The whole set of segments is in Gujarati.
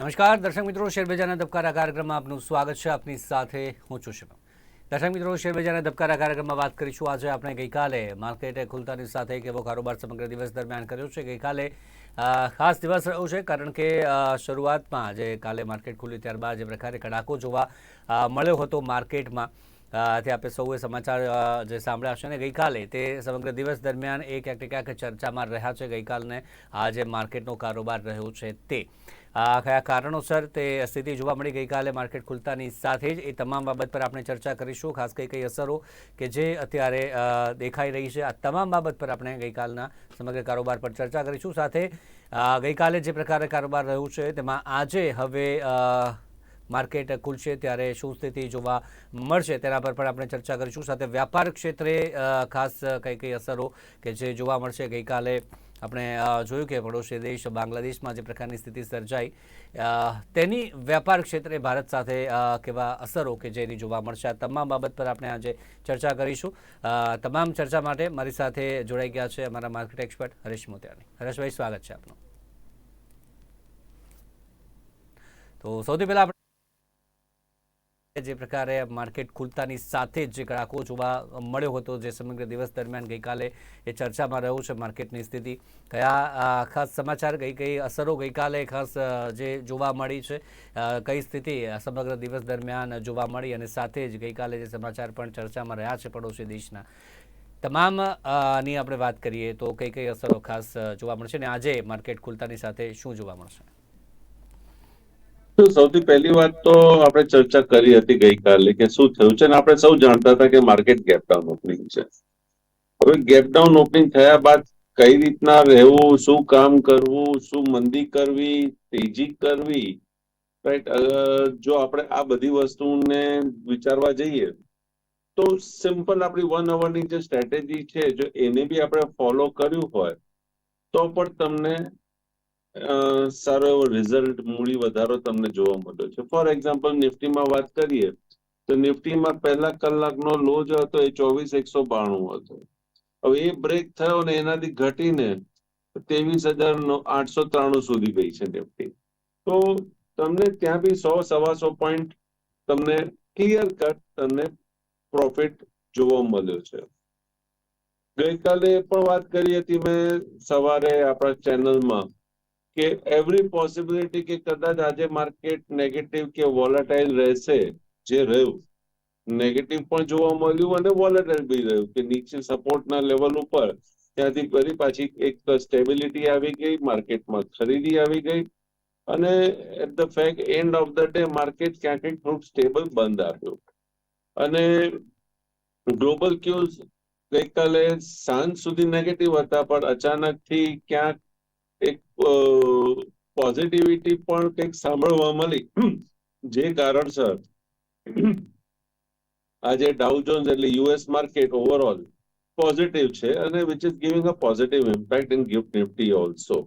નમસ્કાર, દર્શક મિત્રો, શેરબજારના ધબકારા કાર્યક્રમમાં આપનું સ્વાગત છે. આપની સાથે હું છું શિવમ. દર્શક મિત્રો, શેરબજારના ધબકારા કાર્યક્રમમાં વાત કરીશું. આજે આપણે ગઈકાલે માર્કેટે ખુલતાની સાથે એક એવો કારોબાર સમગ્ર દિવસ દરમિયાન કર્યો છે. ગઈકાલે ખાસ દિવસ રહ્યો છે, કારણ કે શરૂઆતમાં જે કાલે માર્કેટ ખુલ્યું, ત્યારબાદ જે પ્રકારે કડાકો જોવા મળ્યો હતો માર્કેટમાં. તે આપણે સૌએ સમાચાર જે સાંભળ્યા છે ને ગઈકાલે તે સમગ્ર દિવસ દરમિયાન એક ક્યાંક ક્યાંક ચર્ચામાં રહ્યા છે. ગઈકાલને આ જે માર્કેટનો કારોબાર રહ્યો છે તે. કયા કારણોસર તે સ્થિતિ જોવા મળી ગઈકાલે માર્કેટ ખુલતાની સાથે જ એ તમામ બાબત પર આપણે ચર્ચા કરીશું, ખાસ કઈ કઈ અસરો કે જે અત્યારે દેખાઈ રહી છે. આ તમામ બાબત પર આપણે ગઈકાલના સમગ્ર કારોબાર પર ચર્ચા કરીશું. સાથે ગઈકાલે જે પ્રકારે કારોબાર રહ્યું છે, તેમાં આજે હવે માર્કેટ ખુલશે ત્યારે શું સ્થિતિ જોવા મળશે તેના પર પણ આપણે ચર્ચા કરીશું. સાથે વ્યાપાર ક્ષેત્રે ખાસ કઈ કઈ અસરો કે જે જોવા મળશે. ગઈકાલે આપણે જોયું કે પડોશી દેશ બાંગ્લાદેશમાં જે પ્રકારની સ્થિતિ સર્જાઈ તેની વ્યાપાર ક્ષેત્રે ભારત સાથે કેવા અસરો કે જેની જોવા મળશે? આ તમામ બાબત પર આપણે આજે ચર્ચા કરીશું. તમામ ચર્ચા માટે મારી સાથે જોડાઈ ગયા છે અમારા માર્કેટ એક્સપર્ટ હરેશ મોતિયાની હરેશભાઈ, સ્વાગત છે આપનું. તો સૌથી પહેલાં જે પ્રકારે માર્કેટ ખુલતાની સાથે જ જે કડાકો જોવા મળ્યો હતો જે સમગ્ર દિવસ દરમિયાન ગઈકાલે એ ચર્ચામાં રહ્યું છે માર્કેટની સ્થિતિ. કયા ખાસ સમાચાર, કઈ કઈ અસરો ગઈકાલે ખાસ જે જોવા મળી છે કઈ સ્થિતિ સમગ્ર દિવસ દરમિયાન જોવા મળી અને સાથે જ ગઈકાલે જે સમાચાર પણ ચર્ચામાં રહ્યા છે પડોશી દેશના. તમામની આપણે વાત કરીએ તો કઈ કઈ અસરો ખાસ જોવા મળશે અને આજે માર્કેટ ખુલતાની સાથે શું જોવા મળશે? તો સૌથી પહેલી વાત તો આપણે ચર્ચા કરી હતી ગઈકાલે કે શું થયું છે અને આપણે સૌ જાણતા હતા કે માર્કેટ ગેપ ડાઉન ઓપનિંગ છે. હવે ગેપ ડાઉન ઓપનિંગ થયા બાદ કઈ રીતના રહેવું, શું કામ કરવું, શું મંદી કરવી, તેજી કરવી રાઈટ જો આપણે આ બધી વસ્તુને વિચારવા જઈએ તો સિમ્પલ આપણી વન અવરની જે સ્ટ્રેટેજી છે, જો એને બી આપણે ફોલો કર્યું હોય, તો પણ તમને સારો એવો રિઝલ્ટ મૂડી વધારો તમને જોવા મળ્યો છે. ફોર એક્ઝામ્પલ નિફ્ટીમાં વાત કરીએ, તો નિફ્ટીમાં પહેલા કલાકનો લો જો હતો, એ ચોવીસ, એકસો બાણું હતો. હવે એ બ્રેક થયો ને એનાથી ઘટીને ત્રેવીસ હજાર આઠસો ત્રાણું સુધી ગઈ છે નિફ્ટી. તો તમને ત્યાં બી સો, સવાસો પોઈન્ટ તમને ક્લિયર કટ તમને પ્રોફિટ જોવા મળ્યો છે. ગઈકાલે પણ વાત કરી હતી મેં સવારે આપણા ચેનલમાં કે એવરી પોસિબિલિટી કે કદાચ આજે માર્કેટ નેગેટિવ કે વોલેટાઇલ રહેશે, જે રહ્યું નેગેટિવ પણ જોવા મળ્યું અને વોલેટાઇલ બી રહ્યું, કે નીચે સપોર્ટના લેવલ ઉપર ત્યાંથી ફરી પાછી એક સ્ટેબિલિટી આવી ગઈ માર્કેટમાં ખરીદી આવી ગઈ અને at the fact end of the day market ક્યાંક થોડુંક સ્ટેબલ બંધ આવ્યું. અને ગ્લોબલ ક્યુઝ ગઈકાલે સાંજ સુધી નેગેટિવ હતા, પણ અચાનકથી ક્યાંક એક પોઝિટિવિટી પણ કંઈક સાંભળવા મળી. જે કારણસર આજે ડાઉ જોન્સ એટલે યુએસ માર્કેટ ઓવરઓલ પોઝિટિવ છે અને which is giving a positive impact in GIFT Nifty also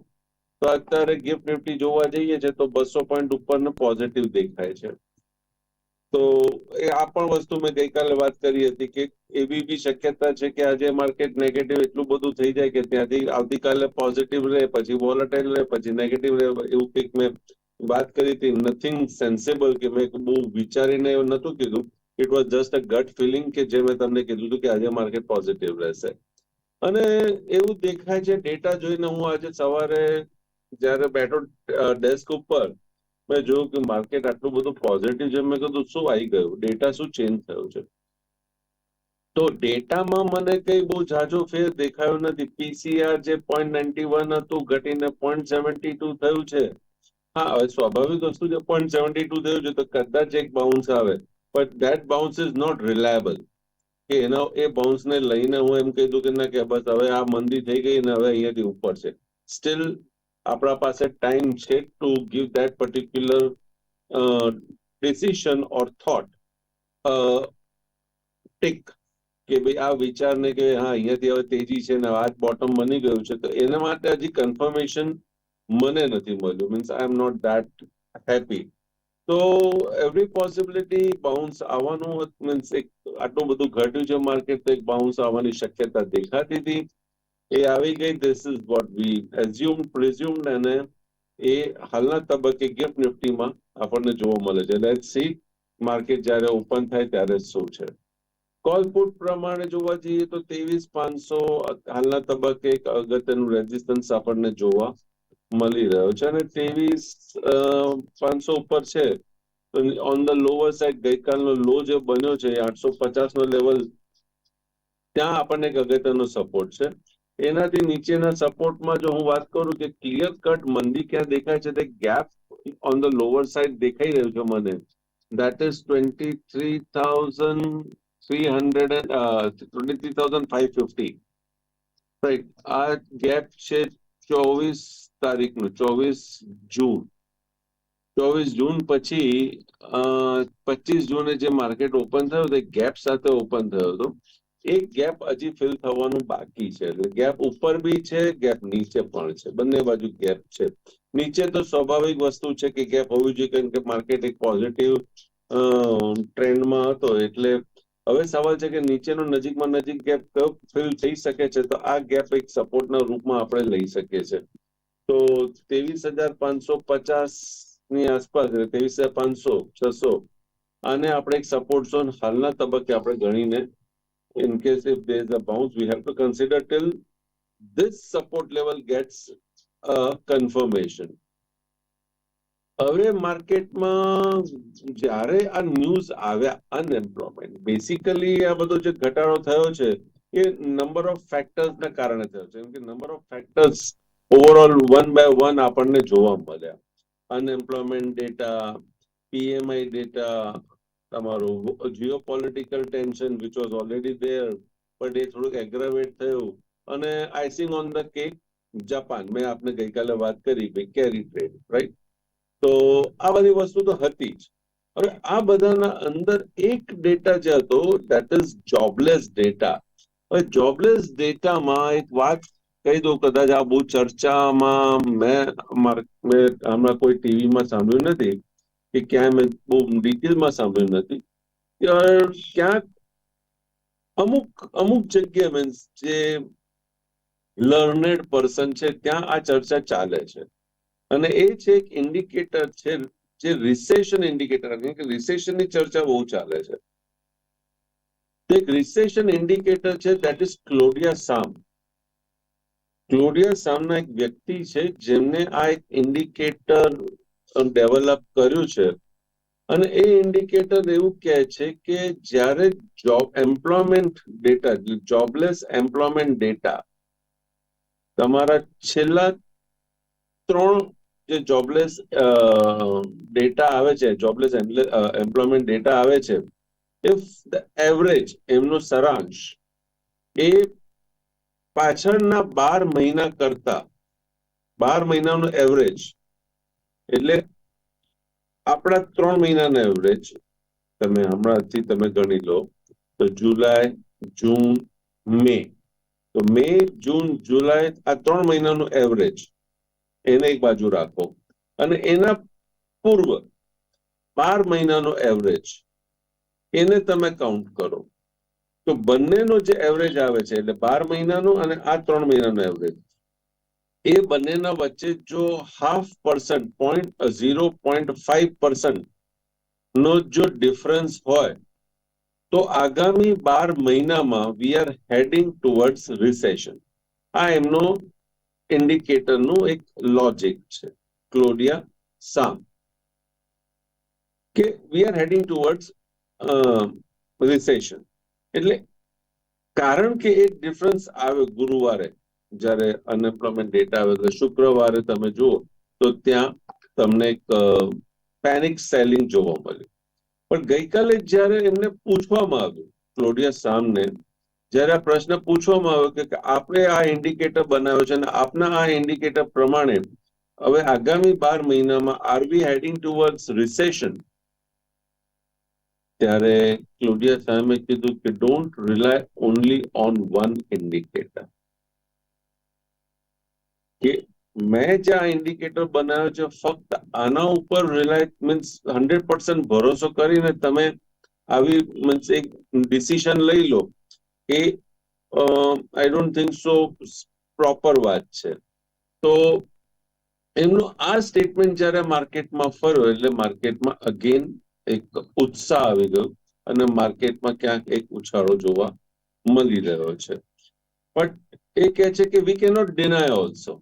તો અત્યારે ગિફ્ટ નિફ્ટી જોવા જઈએ છે તો બસો પોઈન્ટ ઉપરનો પોઝિટિવ દેખાય છે. તો એ આ પણ વસ્તુ મેં ગઈકાલે વાત કરી હતી કે એવી બી શક્યતા છે કે આજે માર્કેટ નેગેટિવ એટલું બધું થઈ જાય કે ત્યાંથી આવતીકાલે પોઝિટિવ રહે, પછી વોલેટાઇલ રહે, પછી નેગેટિવ રહે, એવું કંઈક મેં વાત કરી હતી. નથિંગ સેન્સેબલ કે મેં બહુ વિચારીને એવું નતું કીધું. It was just a gut feeling કે જે મેં તમને કીધું હતું કે આજે માર્કેટ પોઝિટિવ રહેશે. અને એવું દેખાય છે ડેટા જોઈને હું આજે સવારે જ્યારે બેઠો ડેસ્ક ઉપર મેં જોયું કે માર્કેટ આટલું બધું પોઝિટિવ છે. મેં કીધું, શું આવી ગયું? ડેટા શું ચેન્જ થયો છે? તો ડેટામાં મને કઈ બહુ ઝાઝો ફેર દેખાયો નથી. પીસીઆર જે પોઈન્ટ નાઇન્ટી વન હતું, ઘટીને પોઈન્ટ સેવન્ટી ટુ થયું છે. હા, હવે સ્વાભાવિક વસ્તુ છે પોઈન્ટ સેવન્ટી ટુ થયું છે, તો કદાચ એક બાઉન્સ આવે. But that bounce is not reliable કે એનો, એ બાઉન્સને લઈને હું એમ કહી દઉં કે ના, કે બસ હવે આ મંદી થઈ ગઈ ને હવે અહીંયાથી ઉપર છે. સ્ટીલ આપણા પાસે ટાઈમ છે to give that particular decision or thought tick કે ભાઈ આ વિચારને કે હા, અહીંયાથી હવે તેજી છે ને આ બોટમ બની ગયું છે, તો એના માટે હજી કન્ફર્મેશન મને નથી મળ્યું. Means I am not that happy તો એવરી પોસિબિલિટી બાઉન્સ આવવાનું મીન્સ એક આટલું બધું ઘટ્યું છે માર્કેટ તો એક બાઉન્સ આવવાની શક્યતા દેખાતી હતી. એ આવી ગઈ this is what we assume presumed અને એ હાલના તબક્કે ગિફ્ટ નિફ્ટીમાં આપણને જોવા મળે છે. લેટ સી માર્કેટ જ્યારે ઓપન થાય ત્યારે શું છે. કોલ પુટ પ્રમાણે જોવા જઈએ તો ત્રેવીસ પાંચસો હાલના તબક્કે એક અગત્યનું રેઝિસ્ટન્સ આપણને જોવા મળી રહ્યો છે. અને ત્રેવીસ પાંચસો ઉપર છે. તો ઓન ધ લોઅર સાઈડ ગઈકાલનો લો જે બન્યો છે આઠસો પચાસ નો લેવલ ત્યાં આપણને એક અગત્યનો સપોર્ટ છે. એનાથી નીચેના સપોર્ટમાં જો હું વાત કરું કે ક્લિયર કટ મંદી ક્યાં દેખાય છે તે gap on the lower side દેખાઈ રહ્યું છે મને. That is 23,300 uh, 23,550 right. આ ગેપ છે ચોવીસ તારીખનું ચોવીસ જૂન. ચોવીસ જૂન પછી પચીસ જૂને જે માર્કેટ ઓપન થયું તે ગેપ સાથે ઓપન થયો હતો. એ ગેપ હજી ફિલ થવાનું બાકી છે. એટલે ગેપ ઉપર બી છે, ગેપ નીચે પણ છે. બંને બાજુ ગેપ છે. નીચે તો સ્વાભાવિક વસ્તુ છે કે ગેપ હોવી જોઈએ, કારણ કે માર્કેટ એક પોઝિટિવ ટ્રેન્ડમાં હતો. એટલે હવે સવાલ છે કે નીચેનો નજીકમાં નજીક ગેપ કયો ફિલ થઈ શકે છે, તો આ ગેપ એક સપોર્ટના રૂપમાં આપણે લઈ શકીએ છીએ તો ત્રેવીસ હજાર પાંચસો પચાસની આસપાસ ત્રેવીસ હજાર પાંચસો, છસો, આને આપણે એક સપોર્ટ ઝોન હાલના તબક્કે આપણે ગણીને in case if there is a bounce, we have to consider till this support level gets a confirmation. હવે માર્કેટમાં જ્યારે આ ન્યૂઝ આવ્યા અનએમ્પ્લોયમેન્ટ બેસિકલી આ બધો જે ઘટાડો થયો છે, એ નંબર ઓફ ફેક્ટર્સ ના કારણે થયો છે. કે number of factors overall one by one આપણને જોવા મળ્યા. અનએમ્પ્લોયમેન્ટ ડેટા પીએમઆઈ ડેટા તમારું geo political tension which was already there but એ થોડુંક એગ્રાવેટ થયું. અને icing on the cake Japan મેં આપને ગઈકાલે વાત કરી, ભાઈ, કેરી ટ્રેડ રાઈટ તો આ બધી વસ્તુ તો હતી જ. હવે આ બધાના અંદર એક ડેટા જે હતો દેટ ઇઝ જોબલેસ ડેટા હવે જોબલેસ ડેટામાં એક વાત કહી દઉં કદાચ આ બહુ ચર્ચામાં મેં હમણાં કોઈ ટીવીમાં સાંભળ્યું નથી. કે ક્યાંય મેં બહુ ડિટેલમાં સાંભળ્યું નથી. ક્યાંક અમુક અમુક જગ્યા મીન્સ જે લર્નેડ પર્સન છે, ત્યાં આ ચર્ચા ચાલે છે. અને એ છે એક ઇન્ડિકેટર છે, જે રિસેશન ઇન્ડિકેટર કે રિસેશનની ચર્ચા બહુ ચાલે છે. તે એક રિસેશન ઇન્ડિકેટર છે that is Claudia Sahm Claudia સામના એક વ્યક્તિ છે, જેમને આ એક ઇન્ડિકેટર ડેવલપ કર્યું છે. અને એ ઇન્ડિકેટર એવું કહે છે કે જ્યારે job employment data jobless employment data તમારા છેલ્લા ત્રણ જે જોબલેસ ડેટા આવે છે જોબલેસ એમ્પ્લોયમેન્ટ ડેટા આવે છે ઇફ ધ એવરેજ એમનો સારાંશ એ પાછળના બાર મહિના કરતા, બાર મહિનાનો એવરેજ એટલે આપણા ત્રણ મહિનાના એવરેજ તમે હમણાંથી તમે ગણી લો તો જુલાઈ, જૂન, મે. તો મે, જૂન, જુલાઈ આ ત્રણ મહિનાનું એવરેજ એને એક બાજુ રાખો. અને એના પૂર્વ બાર મહિનાનો એવરેજ એને તમે કાઉન્ટ કરો. તો બંનેનો જે એવરેજ આવે છે એટલે બાર મહિનાનો અને આ ત્રણ મહિનાનો એવરેજ એ બંનેના વચ્ચે જો half percent point zero point five percent નો જો ડિફરન્સ હોય, તો આગામી બાર મહિનામાં we are heading towards recession આ એમનો ઇન્ડિકેટરનું એક લોજિક છે. Claudia Sahm. કે we are heading towards recession એટલે કારણ કે એક ડિફરન્સ આવે ગુરુવારે જ્યારે અનએમ્પ્લોયમેન્ટ ડેટા આવે એટલે શુક્રવારે તમે જુઓ તો ત્યાં તમને એક પેનિક સેલિંગ જોવા મળ્યું. પણ ગઈકાલે જ્યારે એમને પૂછવામાં આવ્યું, ક્લોડિયા સામને, જ્યારે આ પ્રશ્ન પૂછવામાં આવ્યો કે આપણે આ ઇન્ડિકેટર બનાવ્યો છે અને આપના આ ઇન્ડિકેટર પ્રમાણે હવે આગામી બાર મહિનામાં are we heading towards recession ત્યારે ક્લોડિયા સામે કીધું કે don't rely only on one indicator કે મેં જે આ ઇન્ડિકેટર બનાવ્યો છે, ફક્ત આના ઉપર રિલાય મીન્સ હંડ્રેડ પર્સન્ટ ભરોસો કરીને તમે આવી મીન્સ એક ડિસિઝન લઈ લો એ I don't think so proper વાત છે. તો એમનું આ સ્ટેટમેન્ટ જ્યારે માર્કેટમાં ફર્યો, એટલે માર્કેટમાં અગેન એક ઉત્સાહ આવી ગયો અને માર્કેટમાં ક્યાંક એક ઉછાળો જોવા મળી રહ્યો છે. બટ એ કહે છે કે વી કેનોટ ડિનાય ઓલ્સો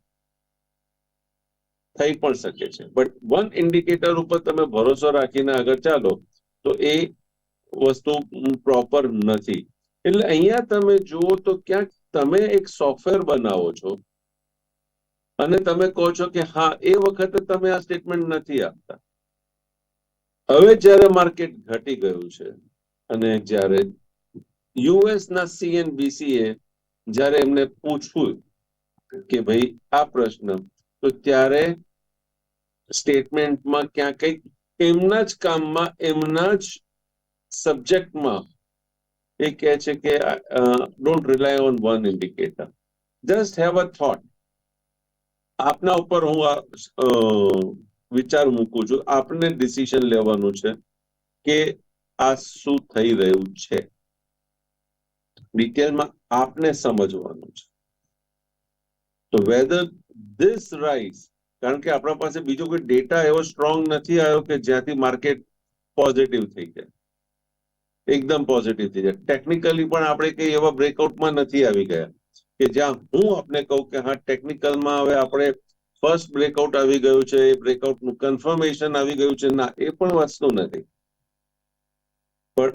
થઈ પણ શકે છે. બટ વન ઇન્ડિકેટર ઉપર તમે ભરોસો રાખીને આગળ ચાલો, તો એ વસ્તુ પ્રોપર નથી. એટલે અહીંયા તમે જુઓ તો ક્યાંક તમે એક સોફ્ટવેર બનાવો છો, અને તમે કહો છો કે હા, એ વખતે તમે આ સ્ટેટમેન્ટ નથી આપતા. હવે જ્યારે માર્કેટ ઘટી ગયું છે, અને જ્યારે યુએસ ના સીએનબીસી એ જ્યારે એમને પૂછવું કે ભાઈ આ પ્રશ્ન તો ત્યારે સ્ટેટમેન્ટમાં ક્યાં કંઈક એમના જ કામમાં, એમના જ સબ્જેક્ટમાં એ કહે છે કે don't rely on one indicator just have a thought આપના ઉપર હું આ વિચાર મૂકું છું. આપને ડિસિઝન લેવાનું છે કે આ શું થઈ રહ્યું છે. ડિટેલમાં આપને સમજવાનું છે. તો વેધર ધીસ રાઇઝ કારણ કે આપણા પાસે બીજો કોઈ ડેટા એવો સ્ટ્રોંગ નથી આવ્યો કે જ્યાંથી માર્કેટ પોઝિટિવ થઈ જાય. એકદમ પોઝિટિવ થઈ જાય. ટેકનિકલી પણ આપણે કઈ એવા બ્રેકઆઉટમાં નથી આવી ગયા કે જ્યાં હું આપને કહું કે હા ટેકનિકલમાં હવે આપણે ફર્સ્ટ બ્રેકઆઉટ આવી ગયું છે, એ બ્રેકઆઉટનું કન્ફર્મેશન આવી ગયું છે. ના, એ પણ વસ્તુ નથી. પણ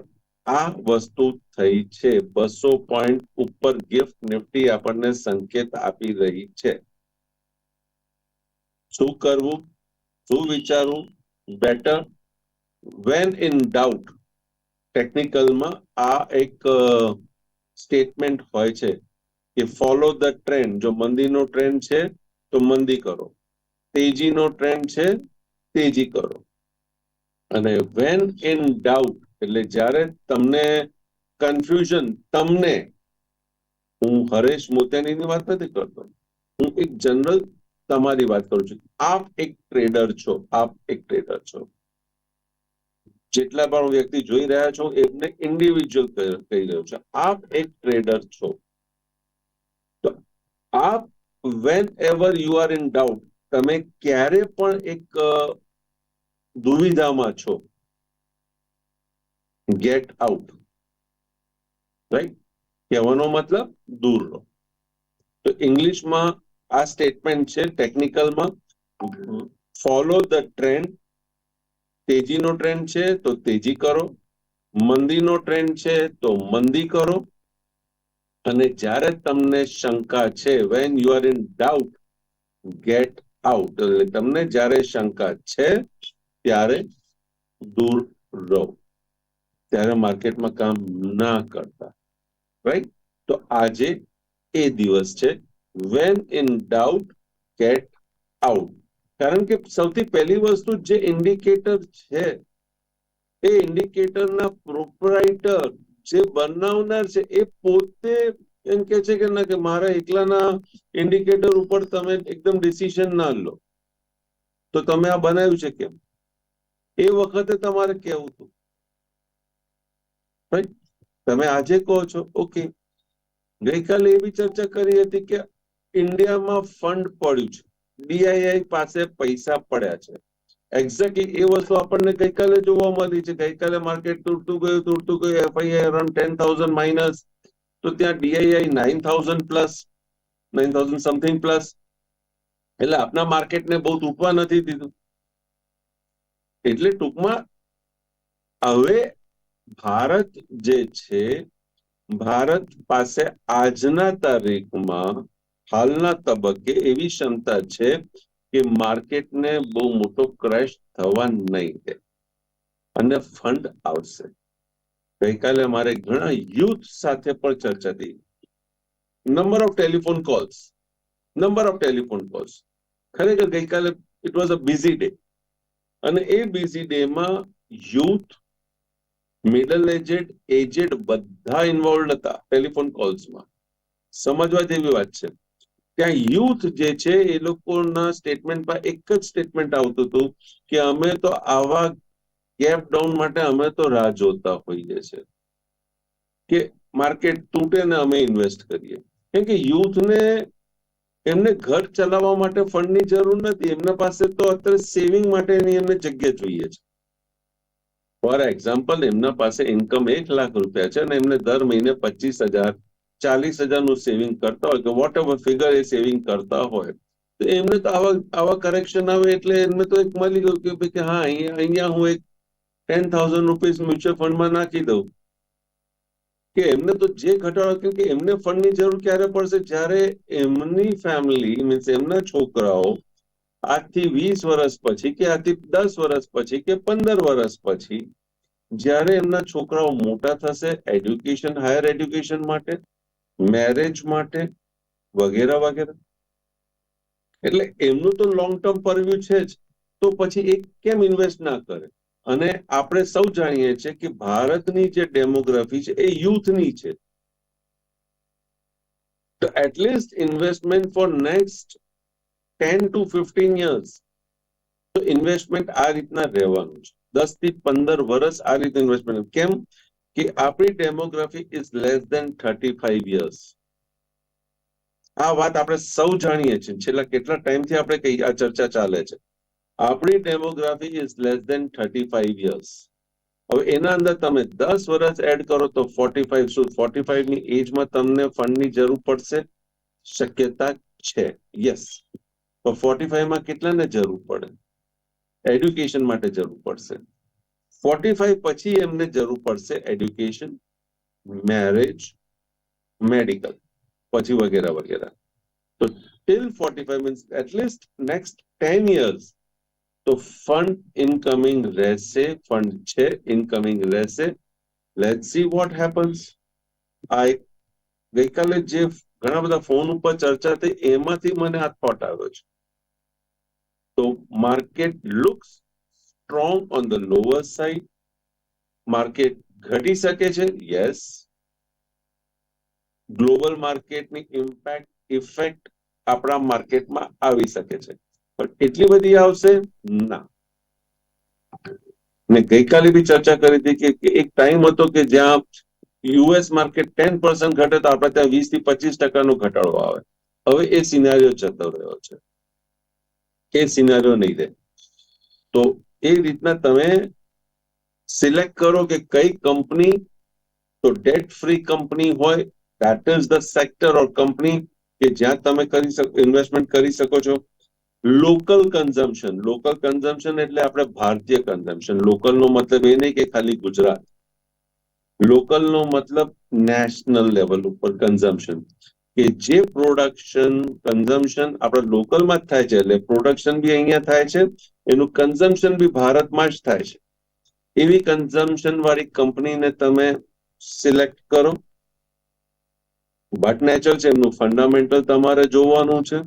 આ વસ્તુ થઈ છે. બસો પોઈન્ટ ઉપર ગિફ્ટ નિફ્ટી આપણને સંકેત આપી રહી છે. શું કરવું? શું વિચારવું? બેટર વેન ઇન ડાઉટ ટેકનિકલમાં આ એક સ્ટેટમેન્ટ હોય છે કે ફોલો ધ ટ્રેન્ડ જો મંદીનો ટ્રેન્ડ છે, તો મંદી કરો. તેજીનો ટ્રેન્ડ છે, તેજી કરો. અને વેન ઇન ડાઉટ એટલે જ્યારે તમને કન્ફ્યુઝન તમને, હું હરેશ મોતિયાનીની વાત નથી કરતો. હું એક જનરલ તમારી વાત કરું છું. આપ એક ટ્રેડર છો. આપ એક ટ્રેડર છો. જેટલા પણ વ્યક્તિ જોઈ રહ્યા છો, એમને ઇન્ડિવિજ્યુઅલ કહી રહ્યો છે. આપ એક ટ્રેડર છો. તો આપ whenever you are in doubt તમે ક્યારે પણ એક દુવિધામાં છો. ગેટ આઉટ રાઈટ કહેવાનો મતલબ દૂર રહો. તો ઇંગ્લિશમાં આ સ્ટેટમેન્ટ છે ટેકનિકલમાં ફોલો ધ ટ્રેન્ડ તેજીનો ટ્રેન્ડ છે, તો તેજી કરો. મંદીનો ટ્રેન્ડ છે, તો મંદી કરો. અને જ્યારે તમને શંકા છે when you are in doubt get out એટલે તમને જ્યારે શંકા છે, ત્યારે દૂર રહો. ત્યારે માર્કેટમાં કામ ના કરતા રાઈટ તો આજે એ દિવસ છે when in doubt get out કારણ કે સૌથી પહેલી વસ્તુ જે ઇન્ડિકેટર છે એ ઇન્ડિકેટરના પ્રોપરાઇટર જે બનાવનાર છે એ પોતે એમ કે છે કે ના કે મારા એકલાના ઇન્ડિકેટર ઉપર તમે એકદમ ડિસિઝન ના લો તો તમે આ બનાવ્યું છે કેમ એ વખતે તમારે કેવું હતું તમે આજે કહો છો, ઓકે. ગઈકાલે એવી ચર્ચા કરી હતી કે ઇન્ડિયામાં ફંડ પડ્યું છે. ડીઆઈઆઈ પાસે પૈસા પડ્યા છે. એક્ઝેક્ટલી એ વસ્તુ આપણને ગઈકાલે જોવા મળી છે. ગઈકાલે માર્કેટ તૂટતું ગયું તૂટતું ગયું FII around ten thousand minus તો ત્યાં DII nine thousand plus nine thousand something plus એટલે આપના માર્કેટને બહુ તૂટવા નથી દીધું. એટલે ટૂંકમાં હવે ભારત જે છે, ભારત પાસે આજના તારીખમાં હાલના તબક્કે એવી ક્ષમતા છે કે માર્કેટને બહુ મોટો ક્રેશ થવા નહીં દે. અને ફંડ આવશે. ગઈકાલે અમારે ઘણા યુથ સાથે પણ ચર્ચા થઈ. Number of telephone calls number of telephone calls ખરેખર ગઈકાલે it was a busy day અને એ બિઝી ડેમાં યુથ મિડલ એજેડ એજેડ બધા ઇન્વોલ્વ હતા ટેલિફોન કોલ્સમાં સમજવા જેવી વાત છે. ત્યાં યુથ જે છે, એ લોકોના સ્ટેટમેન્ટમાં એક જ સ્ટેટમેન્ટ આવતું હતું કે અમે તો આવા ગેપ ડાઉન માટે અમે તો રાહ જોતા હોઈએ છે કે માર્કેટ તૂટે ને અમે ઇન્વેસ્ટ કરીએ. કેમ કે યુથને એમને ઘર ચલાવવા માટે ફંડની જરૂર નથી. એમના પાસે તો અત્યારે સેવિંગ માટેની એમને જગ્યા જોઈએ છે. ફોર એક્ઝામ્પલ એમના પાસે ઇન્કમ એક લાખ રૂપિયા છે અને એમને દર મહિને પચીસ હજાર, ચાલીસ હજારનું સેવિંગ કરતા હોય કે વોટ એવર ફિગર એ સેવિંગ કરતા હોય, તો એમને તો આવા આવા કરેક્શન આવે એટલે એમને તો એક મળી ગયું કે ભાઈ હા, અહીંયા અહીંયા હું એક ટેન થાઉઝન્ડ રૂપીસ મ્યુચ્યુઅલ ફંડમાં નાખી દઉં. કે એમને તો જે ઘટાડો કેમ કે એમને ફંડની જરૂર ક્યારે પડશે? જ્યારે એમની ફેમિલી મીન્સ એમના છોકરાઓ આજથી વીસ વર્ષ પછી કે આજથી દસ વર્ષ પછી કે પંદર વર્ષ પછી જ્યારે એમના છોકરાઓ મોટા થશે એડ્યુકેશન, હાયર એડ્યુકેશન માટે, મેરેજ માટે વગેરે વગેરે. એટલે એમનું તો લોંગ ટર્મ પરવ્યુ છે જ. તો પછી એ કેમ ઇન્વેસ્ટ ના કરે? અને આપણે સૌ જાણીએ છીએ કે ભારતની જે ડેમોગ્રાફી છે એ યુથની છે. તો at least investment for next ten to fifteen years તો ઇન્વેસ્ટમેન્ટ આ રીતના રહેવાનું છે. દસથી પંદર વર્ષ આ રીતે ઇન્વેસ્ટમેન્ટ કેમ? કે આપણી demography is less than thirty five years આ વાત આપણે સૌ જાણીએ છીએ. છેલ્લા કેટલા ટાઈમથી આપણે કઈ આ ચર્ચા ચાલે છે. આપણી demography is less than thirty five years હવે એના અંદર તમે દસ વર્ષ એડ કરો તો ફોર્ટી ફાઈવ શું? ફોર્ટી ફાઈવની એજમાં તમને ફંડની જરૂર પડશે? શક્યતા છે. યસ તો ફોર્ટી ફાઈવમાં કેટલાને જરૂર પડે? એડ્યુકેશન માટે જરૂર પડશે. ફોર્ટી ફાઈવ પછી એમને જરૂર પડશે એડ્યુકેશન મેરેજ મેડિકલ પછી વગેરે વગેરે. તો till forty five means at least next ten years તો ફંડ ઇનકમિંગ રહેશે ફંડ છે ઇનકમિંગ રહેશે. લેટ સી વોટ હેપન્સ આ એક ગઈકાલે જે ઘણા બધા ફોન ઉપર ચર્ચા થઈ, એમાંથી મને આ થોટ આવ્યો છે. તો market looks strong on the lower side market ઘટી શકે છે? યસ ગ્લોબલ માર્કેટની ઇમ્પેક્ટ ઇફેક્ટ આપણા માર્કેટમાં આવી શકે છે. પણ એટલી બધી આવશે? ના. ને ગઈકાલે બી ચર્ચા કરી હતી કે કે એક ટાઈમ હતો કે જ્યાં યુએસ માર્કેટ ટેન પર્સન્ટ ઘટે તો આપણે ત્યાં વીસથી પચીસ ટકાનો ઘટાડો આવે. હવે એ સિનારીઓ જતો રહ્યો છે. એ સિનારીઓ નહીં રહે. તો એ રીતના તમે સિલેક્ટ કરો કે કઈ કંપની, તો ડેટ ફ્રી કંપની હોય that is the sector or company કે જ્યાં તમે કરી શકો ઇન્વેસ્ટમેન્ટ કરી શકો છો. લોકલ કન્ઝમ્પશન લોકલ કન્ઝમ્પશન એટલે આપણે ભારતીય કન્ઝમ્પશન લોકલનો મતલબ એ નહીં કે ખાલી ગુજરાત. લોકલનો મતલબ નેશનલ લેવલ ઉપર કન્ઝમ્પશન કે જે પ્રોડક્શન કન્ઝમ્પશન આપણા લોકલમાં જ થાય છે, એટલે પ્રોડક્શન બી અહીંયા થાય છે, એનું કન્ઝમ્પશન બી ભારતમાં જ થાય છે. એવી કન્ઝમ્પશન વાળી કંપનીને તમે સિલેક્ટ કરો. બટ નેચર છે, એમનું ફંડામેન્ટલ તમારે જોવાનું છે.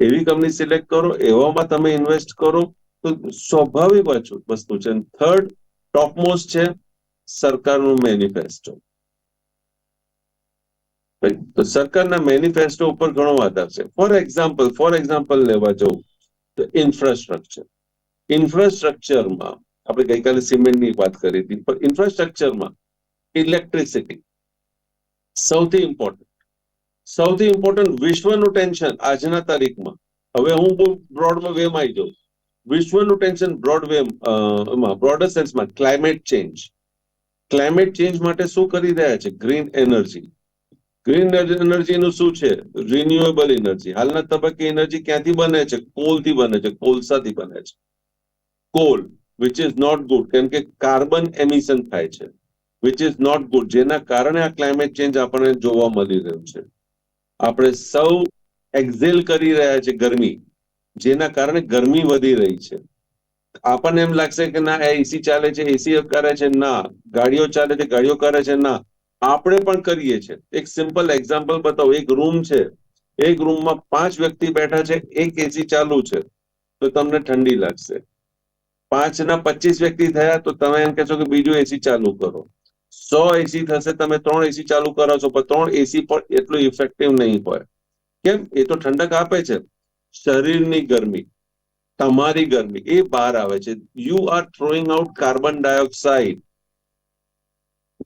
એવી કંપની સિલેક્ટ કરો, એવામાં તમે ઇન્વેસ્ટ કરો, તો સ્વાભાવિક વસ્તુ છે. થર્ડ ટોપમોસ્ટ છે, સરકારનું મેનિફેસ્ટો તો સરકારના મેનિફેસ્ટો ઉપર ઘણો આધાર છે ફોર એક્ઝામ્પલ ફોર એક્ઝામ્પલ લેવા જવું તો ઇન્ફ્રાસ્ટ્રક્ચર ઇન્ફ્રાસ્ટ્રક્ચરમાં આપણે ગઈકાલે સિમેન્ટની વાત કરી હતી, પણ ઇન્ફ્રાસ્ટ્રક્ચરમાં ઇલેક્ટ્રિસિટી સૌથી ઇમ્પોર્ટન્ટ સૌથી ઇમ્પોર્ટન્ટ વિશ્વનું ટેન્શન આજના તારીખમાં. હવે હું બહુ બ્રોડમાં વેમાં આવી જાઉં. વિશ્વનું ટેન્શન બ્રોડ વે બ્રોડર સેન્સમાં ક્લાઇમેટ ચેન્જ ક્લાઇમેટ ચેન્જ માટે શું કરી રહ્યા છે? ગ્રીન એનર્જી ગ્રીન એનર્જીનું શું છે? રિન્યુએબલ એનર્જી હાલના તબક્કે એનર્જી ક્યાંથી બને છે? કોલથી બને છે. કોલસાથી બને છે. Coal which is not good કેમ કે કાર્બન એમિશન થાય છે. વિચ ઇઝ નોટ ગુડ જેના કારણે આ ક્લાઇમેટ ચેન્જ આપણને જોવા મળી રહ્યું છે. આપણે સૌ એક્ઝેલ કરી રહ્યા છે ગરમી. જેના કારણે ગરમી વધી રહી છે. આપણને એમ લાગશે કે ના એસી ચાલે છે એસી કરે છે, ના. ગાડીઓ ચાલે છે, ગાડીઓ કરે છે, ના. આપણે પણ કરીએ છીએ. એક સિમ્પલ એક્ઝામ્પલ બતાવો. એક રૂમ છે. એક રૂમમાં પાંચ વ્યક્તિ બેઠા છે. એક એસી ચાલુ છે. તો તમને ઠંડી લાગશે. પાંચ ના પચીસ વ્યક્તિ થયા તો તમે એમ કહેશો કે બીજું એસી ચાલુ કરો. સો એસી થશે, તમે ત્રણ એસી ચાલુ કરો છો. પણ ત્રણ એસી પણ એટલું ઇફેક્ટિવ નહીં હોય. કેમ? એ તો ઠંડક આપે છે. શરીરની ગરમી, તમારી ગરમી, એ બહાર આવે છે. You are throwing out carbon dioxide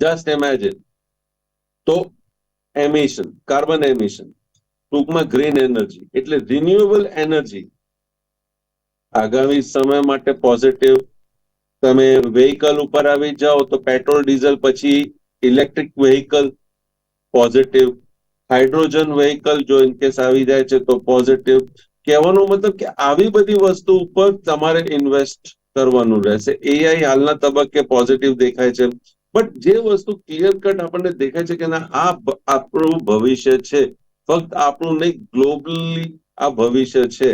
just imagine તો એમિશન કાર્બન એમિશન ટૂંકમાં ગ્રીન એનર્જી એટલે રિન્યુએબલ એનર્જી આગામી સમય માટે પોઝિટિવ તમે વેહિકલ ઉપર આવી જાઓ તો પેટ્રોલ ડીઝલ પછી electric vehicle positive hydrogen vehicle જો ઇનકેસ આવી જાય છે તો પોઝિટિવ કહેવાનો મતલબ કે આવી બધી વસ્તુ ઉપર તમારે ઇન્વેસ્ટ કરવાનું રહેશે. એઆઈ હાલના તબક્કે પોઝિટિવ દેખાય છે. બટ જે વસ્તુ ક્લિયર કટ આપણને દેખાય છે કે ના, આ આપણું ભવિષ્ય છે. ફક્ત આપણું નહીં ગ્લોબલી આ ભવિષ્ય છે.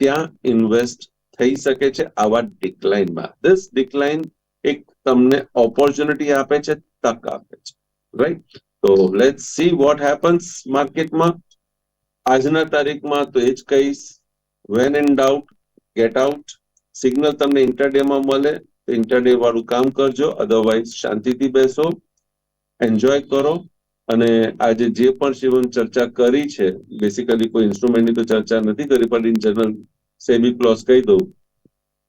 ત્યાં ઇન્વેસ્ટ થઈ શકે છે આવા ડિક્લાઇનમાં ધીસ ડિક્લાઇન એક તમને ઓપોર્ચ્યુનિટી આપે છે, તક આપે છે. રાઈટ તો લેટ સી વોટ હેપન્સ માર્કેટમાં આજના તારીખમાં તો એ જ કહીશ. When in doubt get out signal તમને ઇન્ટરડેમાં મળે. ઇન્ટરડે વાળું કામ કરજો અધરવાઇઝ શાંતિથી બેસો એન્જોય કરો, અને આજે જે પણ શિવમ ચર્ચા કરી છે બેસિકલી કોઈ ઇન્સ્ટ્રુમેન્ટની તો ચર્ચા નથી કરી, પણ ઇન જનરલ સેમી ક્લોઝ કહી દઉં,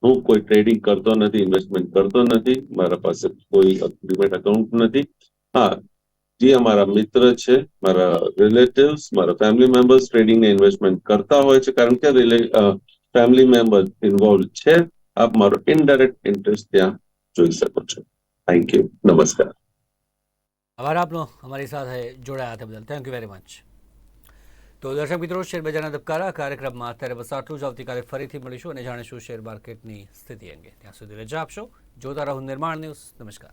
હું કોઈ ટ્રેડિંગ કરતો નથી ઇન્વેસ્ટમેન્ટ કરતો નથી, મારા પાસે કોઈ ડિમેટ અકાઉન્ટ નથી. હા, જે અમારા મિત્ર છે, મારા રિલેટિવ્સ મારા ફેમિલી મેમ્બર્સ ટ્રેડિંગ ને ઇન્વેસ્ટમેન્ટ કરતા હોય છે, કારણ કે ફેમિલી મેમ્બર ઇન્વોલ્વ છે. આપ મારો ઇનડાયરેક્ટ ઇન્ટરેસ્ટ ત્યાં જોઈ શકો છો. થેન્ક યુ નમસ્કાર. આભાર આપનો. અમારી સાથે જોડાયા હતા બદલ. થેન્ક યુ વેરી મચ તો દર્શક મિત્રો, શેરબજારના ધબકારા કાર્યક્રમમાં અત્યારે બસ આટલું જ આવતીકાલે ફરીથી મળીશું અને જાણીશું શેર માર્કેટની સ્થિતિ અંગે. ત્યાં સુધી રજા આપશો. જોતા રહો નિર્માણ ન્યૂઝ. નમસ્કાર.